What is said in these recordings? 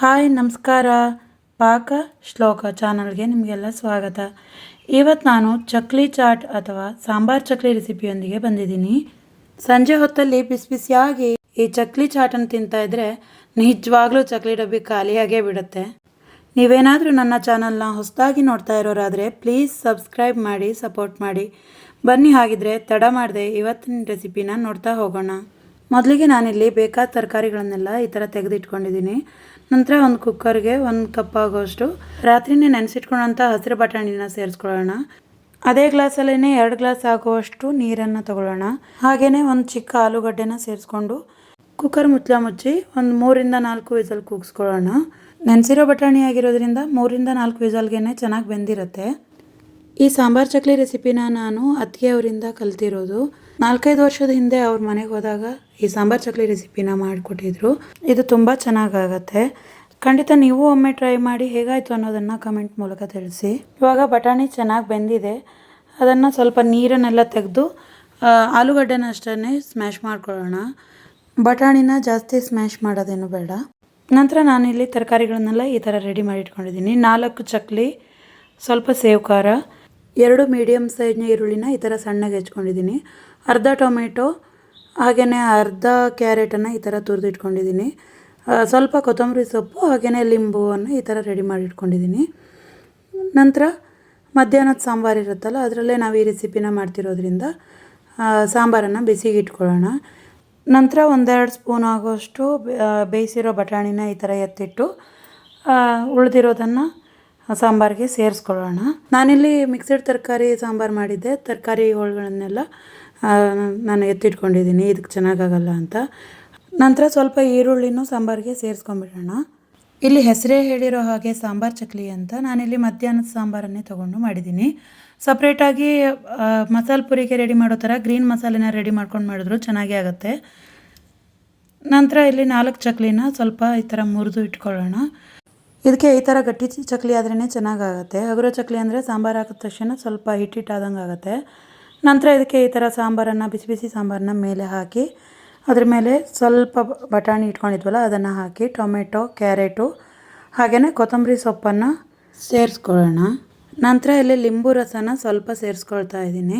Hi, ನಮಸ್ಕಾರ. ಪಾಕ ಶ್ಲೋಕ ಚಾನಲ್ಗೆ ನಿಮಗೆಲ್ಲ ಸ್ವಾಗತ. ಇವತ್ತು ನಾನು ಚಕ್ಲಿ ಚಾಟ್ ಅಥವಾ ಸಾಂಬಾರ್ ಚಕ್ಲಿ ರೆಸಿಪಿಯೊಂದಿಗೆ ಬಂದಿದ್ದೀನಿ. ಸಂಜೆ ಹೊತ್ತಲ್ಲಿ ಬಿಸಿ ಬಿಸಿಯಾಗಿ ಈ ಚಕ್ಲಿ ಚಾಟನ್ನು ತಿಂತಾ ಇದ್ರೆ ನಿಜವಾಗ್ಲೂ ಚಕ್ಲಿ ಡಬ್ಬಿ ಖಾಲಿಯಾಗೇ ಬಿಡುತ್ತೆ. ನೀವೇನಾದರೂ ನನ್ನ ಚಾನಲ್ನ ಹೊಸದಾಗಿ ನೋಡ್ತಾ ಇರೋರಾದರೆ ಪ್ಲೀಸ್ ಸಬ್ಸ್ಕ್ರೈಬ್ ಮಾಡಿ, ಸಪೋರ್ಟ್ ಮಾಡಿ. ಬನ್ನಿ, ಹಾಗಿದ್ರೆ ತಡ ಮಾಡದೆ ಇವತ್ತಿನ ರೆಸಿಪಿನ ನೋಡ್ತಾ ಹೋಗೋಣ. ಮೊದಲಿಗೆ ನಾನಿಲ್ಲಿ ಬೇಕಾದ ತರಕಾರಿಗಳನ್ನೆಲ್ಲ ಈ ಥರ ತೆಗೆದಿಟ್ಕೊಂಡಿದ್ದೀನಿ. ನಂತರ ಒಂದು ಕುಕ್ಕರ್ಗೆ ಒಂದು ಕಪ್ ಆಗೋಷ್ಟು. ರಾತ್ರಿನೇ ನೆನೆಸಿಟ್ಕೊಳ್ಳೋಂಥ ಹಸಿರು ಬಟಾಣಿನ ಸೇರಿಸ್ಕೊಳ್ಳೋಣ. ಅದೇ ಗ್ಲಾಸಲ್ಲೇ ಎರಡು ಗ್ಲಾಸ್ ಆಗುವಷ್ಟು ನೀರನ್ನು ತಗೊಳ್ಳೋಣ. ಹಾಗೆಯೇ ಒಂದು ಚಿಕ್ಕ ಆಲೂಗಡ್ಡೆನ ಸೇರಿಸ್ಕೊಂಡು ಕುಕ್ಕರ್ ಮುಚ್ಚಲ ಮುಚ್ಚಿ ಒಂದು ಮೂರಿಂದ ನಾಲ್ಕು ವಿಸಲ್ ಕೂಗಿಸ್ಕೊಳ್ಳೋಣ. ನೆನೆಸಿರೋ ಬಟಾಣಿ ಆಗಿರೋದ್ರಿಂದ ಮೂರಿಂದ ನಾಲ್ಕು ವಿಸಲ್ಗೆ ಚೆನ್ನಾಗಿ ಬೆಂದಿರುತ್ತೆ. ಈ ಸಾಂಬಾರ್ ಚಕ್ಲಿ ರೆಸಿಪಿನ ನಾನು ಅತ್ತಿಗೆ ಅವರಿಂದ ಕಲ್ತಿರೋದು. ನಾಲ್ಕೈದು ವರ್ಷದ ಹಿಂದೆ ಅವ್ರ ಮನೆಗೆ ಹೋದಾಗ ಈ ಸಾಂಬಾರ್ ಚಕ್ಲಿ ರೆಸಿಪಿನ ಮಾಡಿಕೊಟ್ಟಿದ್ರು. ಇದು ತುಂಬ ಚೆನ್ನಾಗಾಗತ್ತೆ. ಖಂಡಿತ ನೀವು ಒಮ್ಮೆ ಟ್ರೈ ಮಾಡಿ ಹೇಗಾಯಿತು ಅನ್ನೋದನ್ನು ಕಮೆಂಟ್ ಮೂಲಕ ತಿಳಿಸಿ. ಇವಾಗ ಬಟಾಣಿ ಚೆನ್ನಾಗಿ ಬೆಂದಿದೆ. ಅದನ್ನು ಸ್ವಲ್ಪ ನೀರನ್ನೆಲ್ಲ ತೆಗೆದು ಆಲೂಗಡ್ಡೆನ ಅಷ್ಟೇ ಸ್ಮ್ಯಾಶ್ ಮಾಡ್ಕೊಳ್ಳೋಣ. ಬಟಾಣಿನ ಜಾಸ್ತಿ ಸ್ಮ್ಯಾಶ್ ಮಾಡೋದೇನು ಬೇಡ. ನಂತರ ನಾನಿಲ್ಲಿ ತರಕಾರಿಗಳನ್ನೆಲ್ಲ ಈ ಥರ ರೆಡಿ ಮಾಡಿ ಇಟ್ಕೊಂಡಿದ್ದೀನಿ. ನಾಲ್ಕು ಚಕ್ಲಿ ಸ್ವಲ್ಪ ಸೇವ್ ಖಾರ, ಎರಡು ಮೀಡಿಯಮ್ ಸೈಜ್ನ ಈರುಳ್ಳಿನ ಈ ಥರ ಸಣ್ಣಗೆ ಹೆಚ್ಕೊಂಡಿದ್ದೀನಿ. ಅರ್ಧ ಟೊಮೆಟೊ ಹಾಗೆಯೇ ಅರ್ಧ ಕ್ಯಾರೆಟನ್ನು ಈ ಥರ ತುರಿದಿಟ್ಕೊಂಡಿದ್ದೀನಿ. ಸ್ವಲ್ಪ ಕೊತ್ತಂಬರಿ ಸೊಪ್ಪು ಹಾಗೆಯೇ ಲಿಂಬುವನ್ನು ಈ ಥರ ರೆಡಿ ಮಾಡಿ ಇಟ್ಕೊಂಡಿದ್ದೀನಿ ನಂತರ ಮಧ್ಯಾಹ್ನದ ಸಾಂಬಾರು ಇರುತ್ತಲ್ಲ, ಅದರಲ್ಲೇ ನಾವು ಈ ರೆಸಿಪಿನ ಮಾಡ್ತಿರೋದ್ರಿಂದ ಸಾಂಬಾರನ್ನು ಬಿಸಿಗೆ ಇಟ್ಕೊಳ್ಳೋಣ. ನಂತರ ಒಂದೆರಡು ಸ್ಪೂನ್ ಆಗೋಷ್ಟು ಬೇಯಿಸಿರೋ ಬಟಾಣಿನ ಈ ಥರ ಎತ್ತಿಟ್ಟು ಉಳಿದಿರೋದನ್ನು ಸಾಂಬಾರಿಗೆ ಸೇರಿಸ್ಕೊಳ್ಳೋಣ. ನಾನಿಲ್ಲಿ ಮಿಕ್ಸಡ್ ತರಕಾರಿ ಸಾಂಬಾರು ಮಾಡಿದ್ದೆ ತರಕಾರಿಗಳನ್ನೆಲ್ಲ ನಾನು ಎತ್ತಿಟ್ಕೊಂಡಿದ್ದೀನಿ, ಇದಕ್ಕೆ ಚೆನ್ನಾಗಾಗಲ್ಲ ಅಂತ. ನಂತರ ಸ್ವಲ್ಪ ಈರುಳ್ಳಿನೂ ಸಾಂಬಾರಿಗೆ ಸೇರಿಸ್ಕೊಂಬಿಡೋಣ. ಇಲ್ಲಿ ಹೆಸರೇ ಹೇಳಿರೋ ಹಾಗೆ ಸಾಂಬಾರು ಚಕ್ಲಿ ಅಂತ ನಾನಿಲ್ಲಿ ಮಧ್ಯಾಹ್ನದ ಸಾಂಬಾರನ್ನೇ ತೊಗೊಂಡು ಮಾಡಿದ್ದೀನಿ. ಸಪ್ರೇಟಾಗಿ ಮಸಾಲೆ ಪುರಿಗೆ ರೆಡಿ ಮಾಡೋ ಥರ ಗ್ರೀನ್ ಮಸಾಲೆನ ರೆಡಿ ಮಾಡ್ಕೊಂಡು ಮಾಡಿದ್ರು ಚೆನ್ನಾಗೇ ಆಗುತ್ತೆ. ನಂತರ ಇಲ್ಲಿ ನಾಲ್ಕು ಚಕ್ಲಿನ ಸ್ವಲ್ಪ ಈ ಥರ ಮುರಿದು ಇಟ್ಕೊಳ್ಳೋಣ. ಇದಕ್ಕೆ ಈ ಥರ ಗಟ್ಟಿ ಚಕ್ಲಿ ಆದ್ರೇ ಚೆನ್ನಾಗಾಗುತ್ತೆ. ಹಗುರ ಚಕ್ಲಿ ಅಂದರೆ ಸಾಂಬಾರು ಹಾಕಿದ ತಕ್ಷಣ ಸ್ವಲ್ಪ ಹಿಟ್ಟಿಟ್ಟಾದಂಗೆ ಆಗುತ್ತೆ ನಂತರ ಇದಕ್ಕೆ ಈ ಥರ ಸಾಂಬಾರನ್ನು, ಬಿಸಿ ಬಿಸಿ ಸಾಂಬಾರನ್ನ ಮೇಲೆ ಹಾಕಿ, ಅದ್ರ ಮೇಲೆ ಸ್ವಲ್ಪ ಬಟಾಣಿ ಇಟ್ಕೊಂಡಿದ್ವಲ್ಲ, ಅದನ್ನು ಹಾಕಿ, ಟೊಮೆಟೊ, ಕ್ಯಾರೆಟು, ಹಾಗೆಯೇ ಕೊತ್ತಂಬರಿ ಸೊಪ್ಪನ್ನು ಸೇರಿಸ್ಕೊಳ್ಳೋಣ. ನಂತರ ಇಲ್ಲಿ ಲಿಂಬು ರಸನ ಸ್ವಲ್ಪ ಸೇರಿಸ್ಕೊಳ್ತಾ ಇದ್ದೀನಿ.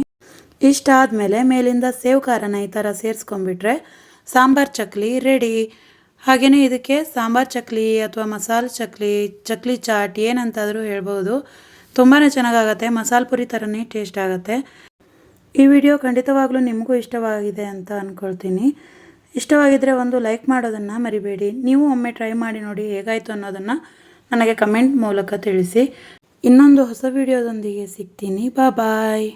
ಇಷ್ಟಾದಮೇಲೆ ಮೇಲಿಂದ ಸೇವ್ ಖಾರನ ಈ ಥರ ಸೇರಿಸ್ಕೊಂಡ್ಬಿಟ್ರೆ ಸಾಂಬಾರು ಚಕ್ಲಿ ರೆಡಿ. ಹಾಗೆಯೇ ಇದಕ್ಕೆ ಸಾಂಬಾರು ಚಕ್ಲಿ ಅಥವಾ ಮಸಾಲೆ ಚಕ್ಲಿ ಚಕ್ಲಿ ಚಾಟ್ ಏನಂತಾದರೂ ಹೇಳ್ಬೋದು. ತುಂಬಾ ಚೆನ್ನಾಗಾಗತ್ತೆ, ಮಸಾಲೆ ಪುರಿ ಥರನೇ ಟೇಸ್ಟ್ ಆಗುತ್ತೆ. ಈ ವಿಡಿಯೋ ಖಂಡಿತವಾಗ್ಲೂ ನಿಮಗೂ ಇಷ್ಟವಾಗಿದೆ ಅಂತ ಅಂದ್ಕೊಳ್ತೀನಿ ಇಷ್ಟವಾಗಿದ್ದರೆ ಒಂದು ಲೈಕ್ ಮಾಡೋದನ್ನು ಮರಿಬೇಡಿ. ನೀವು ಒಮ್ಮೆ ಟ್ರೈ ಮಾಡಿ ನೋಡಿ ಹೇಗಾಯಿತು ಅನ್ನೋದನ್ನು ನನಗೆ ಕಮೆಂಟ್ ಮೂಲಕ ತಿಳಿಸಿ. ಇನ್ನೊಂದು ಹೊಸ ವಿಡಿಯೋದೊಂದಿಗೆ ಸಿಗ್ತೀನಿ. ಬಾ ಬಾಯ್.